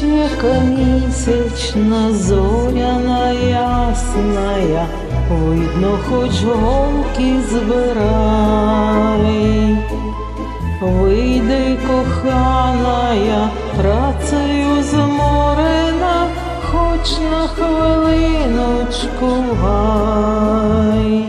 яка місячна, зоряна ясная, видно, хоч голки збирай. Вийди, коханая, працею зморена, хоч на хвилиночку гай.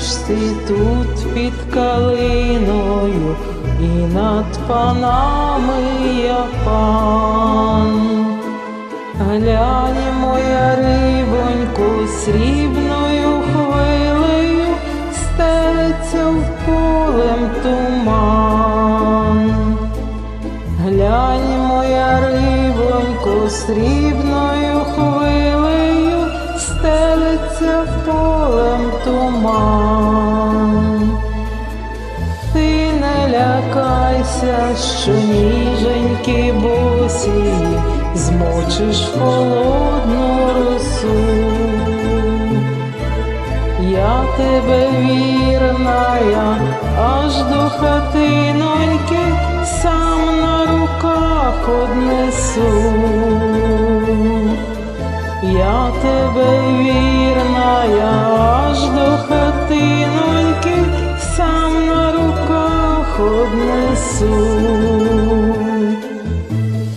Купочці тут під калиною, і над панами я пан. Глянь, моя рибонько, срібною хвилею стелиться в полем туман. Глянь, моя рибонько, срібною хвилею стелиться в полем туман. Ти не лякайся, що ніженькі босі змочиш холодну росу. Я тебе вірная, аж до хатиноньки сам на руках однесу. Я тебе однесу.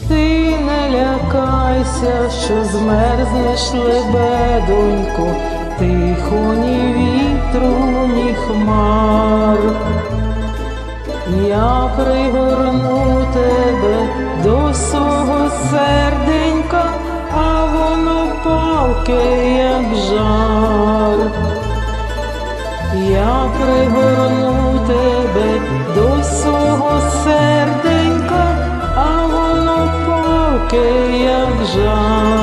Ти не лякайся, що змерзнеш лебедонько, тихо ні вітру, ні хмар. Я пригорну тебе до свого серденька, а воно палке, як жар. Я пригорну серденька, а воно палке, як жар.